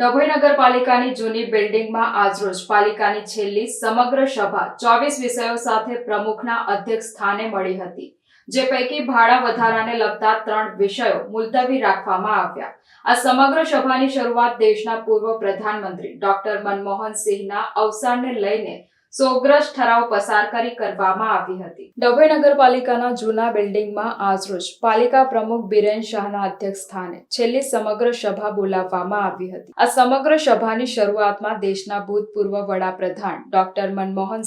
ડભોઈ નગરપાલિકાની જૂની બિલ્ડિંગમાં આજરોજ પાલિકાની છેલ્લી સમગ્ર સભા ચોવીસ વિષયો સાથે પ્રમુખના અધ્યક્ષ સ્થાને મળી હતી, જે પૈકી ભાડા વધારાને લગતા ત્રણ વિષયો મુલતવી રાખવામાં આવ્યા. આ સમગ્ર સભાની શરૂઆત દેશના પૂર્વ પ્રધાનમંત્રી ડોક્ટર મનમોહન સિંહના અવસાનને લઈને સોગ્રસ્ત ઠરાવ પસાર કરી કરવામાં આવી હતી. ડભોઈ નગરપાલિકાના જૂના બિલ્ડિંગમાં આજરોજ પાલિકા પ્રમુખ બિરેન શાહના અધ્યક્ષ સ્થાને છેલ્લી સમગ્ર સભા બોલાવવામાં આવી હતી. આ સમગ્ર સભાની શરૂઆતમાં દેશના ભૂતપૂર્વ વડાપ્રધાન ડોક્ટર મનમોહન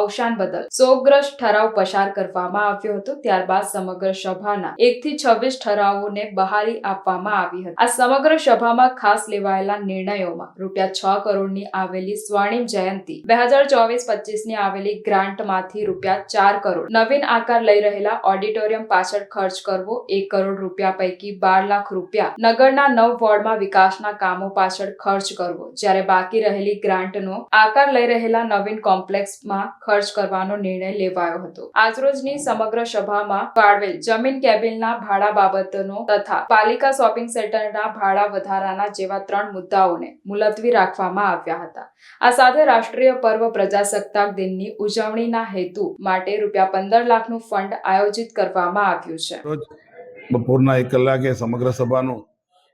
અવસાન બદલ શોકગ્રસ્ત ઠરાવ પસાર કરવામાં આવ્યો હતો. ત્યારબાદ સમગ્ર સભાના એક થી છવ્વીસ ઠરાવોને બહારી આપવામાં આવી હતી. આ સમગ્ર સભામાં ખાસ લેવાયેલા નિર્ણયોમાં રૂપિયા છ કરોડની આવેલી સ્વર્ણિમ જયંતિ બે હજાર ચોવીસ પચીસની આવેલી ગ્રાન્ટમાંથી રૂપિયા ચાર કરોડ નવીન આકાર લઈ રહેલા ઓડિટોરિયમ પાછળ ખર્ચ કરવો એક કરોડ રૂપિયા પૈકી બાર લાખ રૂપિયા નગરના નવ વોર્ડમાં વિકાસના કામો પાછળ ખર્ચ કરવો. જ્યારે બાકી રહેલી ગ્રાન્ટનો આકાર લઈ રહેલા નવીન કોમ્પ્લેક્સમાં ખર્ચ કરવાનો નિર્ણય લેવાયો હતો. આજરોજની સમગ્ર સભામાં ફાળવેલ જમીન કેબિનના ભાડા બાબતનો તથા પાલિકા શોપિંગ સેન્ટરના ભાડા વધારાના જેવા ત્રણ મુદ્દાઓને મુલતવી રાખવામાં આવ્યા હતા. આ સાથે રાષ્ટ્રીય પર્વ પ્રજાસત્તાક દિનની ઉજવણીના હેતુ માટે રૂપિયા પંદર લાખનું ફંડ આયોજિત કરવામાં આવ્યું છે. બપોરના એક કલાકે સમગ્ર સભાનું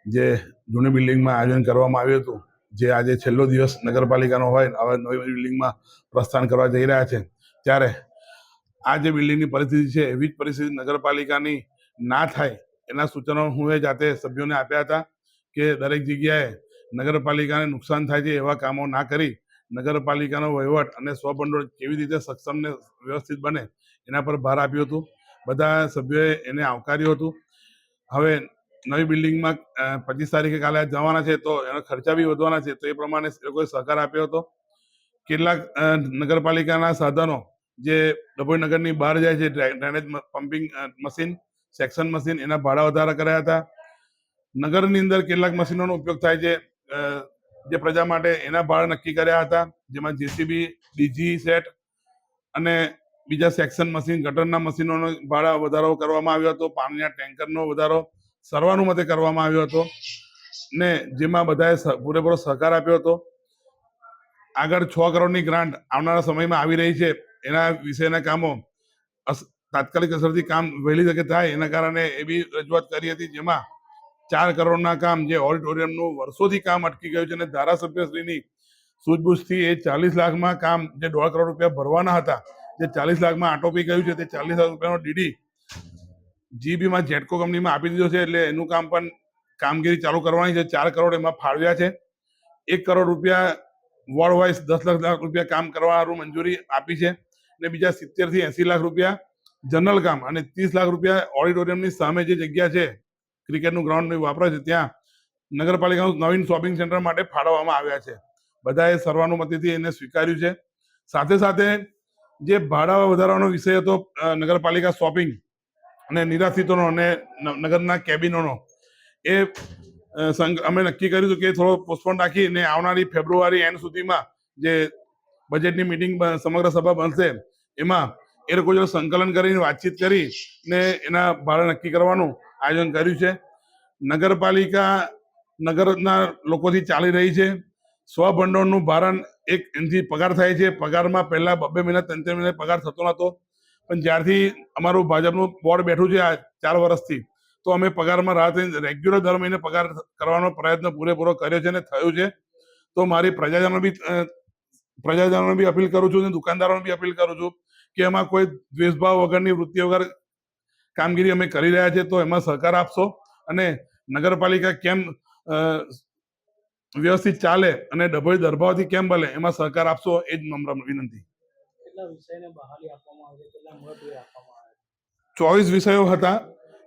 જે જૂની બિલ્ડિંગમાં આયોજન કરવામાં આવ્યું હતું, જે આજે છેલ્લો દિવસ નગરપાલિકાનો હોય હવે નવી બિલ્ડિંગમાં પ્રસ્થાન કરવા જઈ રહ્યા છે, ત્યારે આ જે બિલ્ડિંગની પરિસ્થિતિ છે, એવી જ પરિસ્થિતિ નગરપાલિકાની ના થાય એના સૂચનો હું એ જાતે સભ્યોને આપ્યા હતા કે દરેક જગ્યાએ નગરપાલિકાને નુકસાન થાય છે એવા કામો ના કરી નગરપાલિકાનો વહીવટ અને સ્વભંડોળ કેવી રીતે સક્ષમ ને વ્યવસ્થિત બને એના પર ભાર આપ્યો હતો. બધા સભ્યોએ એને આવકાર્યું હતું. હવે નવી બિલ્ડિંગમાં પચીસ તારીખે કાલે જવાના છે તો એનો ખર્ચા બી વધવાના છે તો એ પ્રમાણે એ લોકોએ સહકાર આપ્યો હતો. કેટલાક નગરપાલિકાના સાધનો જે ડભોઈ નગરની બહાર જાય છે, ડ્રે- drainage pumping machine, suction machine એના ભાડા વધારા કર્યા હતા. નગરની અંદર કેટલાક મશીનોનો ઉપયોગ થાય છે જે પ્રજા માટે એના ભાવ નક્કી કર્યા હતા, જેમાં જેસીબી, ડીજી સેટ અને બીજા સેક્શન મશીન, ગટરના મશીનોનો ભાડા વધારો કરવામાં આવ્યો હતો, પાણીના ટેન્કરનો વધારો સર્વાનુમતે કરવામાં આવ્યો હતો ને જેમાં બધાએ પૂરેપૂરો સહકાર આપ્યો હતો. આગળ છ કરોડની ગ્રાન્ટ આવનારા સમયમાં આવી રહી છે. એના વિશેના કામો તાત્કાલિક અસરથી કામ વહેલી તકે થાય એના કારણે એ બી રજૂઆત કરી હતી, જેમાં ચાર કરોડના કામ જે ઓડિટોરિયમનું વર્ષોથી કામ અટકી ગયું છે અને ધારાસભ્યશ્રીની સૂઝબૂછથી એ ચાલીસ લાખમાં કામ જે દોઢ કરોડ રૂપિયા ભરવાના હતા, જે ચાલીસ લાખમાં આટોપી ગયું છે તે ચાલીસ લાખ રૂપિયાનો ડીડી જીબીમાં જેટકો કંપનીમાં આપી દીધો છે એટલે એનું કામ પણ કામગીરી ચાલુ કરવાની છે. ચાર કરોડ એમાં ફાળવ્યા છે. એક કરોડ રૂપિયા વોર્ડ વાઇઝ દસ લાખ લાખ રૂપિયા કામ કરવાનું મંજૂરી આપી છે અને બીજા સિત્તેરથી એસી લાખ રૂપિયા જનરલ કામ અને ત્રીસ લાખ રૂપિયા ઓડિટોરિયમની સામે જે જગ્યા છે ક્રિકેટનું ગ્રાઉન્ડ વાપરે છે ત્યાં. નગરપાલિકાનું નવીન શોપિંગ સેન્ટર માટે ફાળવવામાં આવ્યા છે. બધાએ સર્વાનુમતિથી એને સ્વીકાર્યું છે. સાથે સાથે જે ભાડા વધારવાનો વિષય હતો નગરપાલિકા શોપિંગ અને નિરાશ્રિતોનો અને નગરના કેબિનોનો એ અમે નક્કી કર્યું હતું કે થોડો પોસ્ટપોન રાખીને આવનારી ફેબ્રુઆરી એન્ડ સુધીમાં જે બજેટની મિટિંગ સમગ્ર સભા બનશે, એમાં એ લોકો જોડે સંકલન કરીને વાતચીત કરી ને એના ભાડા નક્કી કરવાનું આયોજન કર્યું છે. નગરપાલિકા નગરના લોકોથી ચાલી રહી છે. સ્વભંડોળનું ભારણ એક એનાથી પગાર થાય છે. પગારમાં પહેલા બબે મહિના ત્રણ ત્રણ મહિના પગાર થતો નહોતો. પણ જ્યારથી અમારું ભાજપનું બોર્ડ બેઠું છે આ ચાર વર્ષથી, તો અમે પગારમાં રાહત રેગ્યુલર દર મહિને પગાર કરવાનો પ્રયત્ન પૂરેપૂરો કર્યો છે અને થયો છે. તો મારી પ્રજાજનો બી પ્રજાજનોને બી અપીલ કરું છું અને દુકાનદારોને બી અપીલ કરું છું કે એમાં કોઈ દ્વેષભાવ વગરની વૃત્તિ વગર કામગીરી અમે કરી રહ્યા છીએ તો એમાં સહકાર આપશો? અને નગરપાલિકા કેમ વ્યવસ્થિત ચાલે અને ડભોઈ દરભાવથી કેમ બને એમાં સહકાર આપશો એ જ નમ્ર વિનંતી. ચોવીસ વિષયો હતા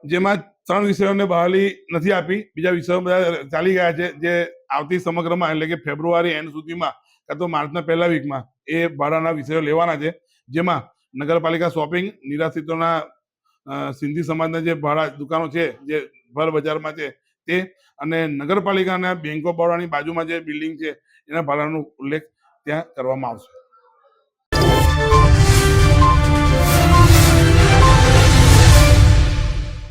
જેમાં ત્રણ વિષયોને બહાલી નથી આપી. બીજા વિષયો બધા ચાલી ગયા છે જે આવતી સમગ્રમાં એટલે કે ફેબ્રુઆરી એન્ડ સુધીમાં કાં તો માર્ચના પહેલા વીકમાં એ ભાડાના વિષયો લેવાના છે જેમાં નગરપાલિકા શોપિંગ નિરાશ્રિતોના સિંધી સમાજના જે ભાડા દુકાનો છે, જે ભર બજારમાં છે, તે અને નગરપાલિકાના બેંક ઓફ બરોડાની બાજુમાં જે બિલ્ડિંગ છે, એના ભાડાનો ઉલ્લેખ ત્યાં કરવામાં આવશે.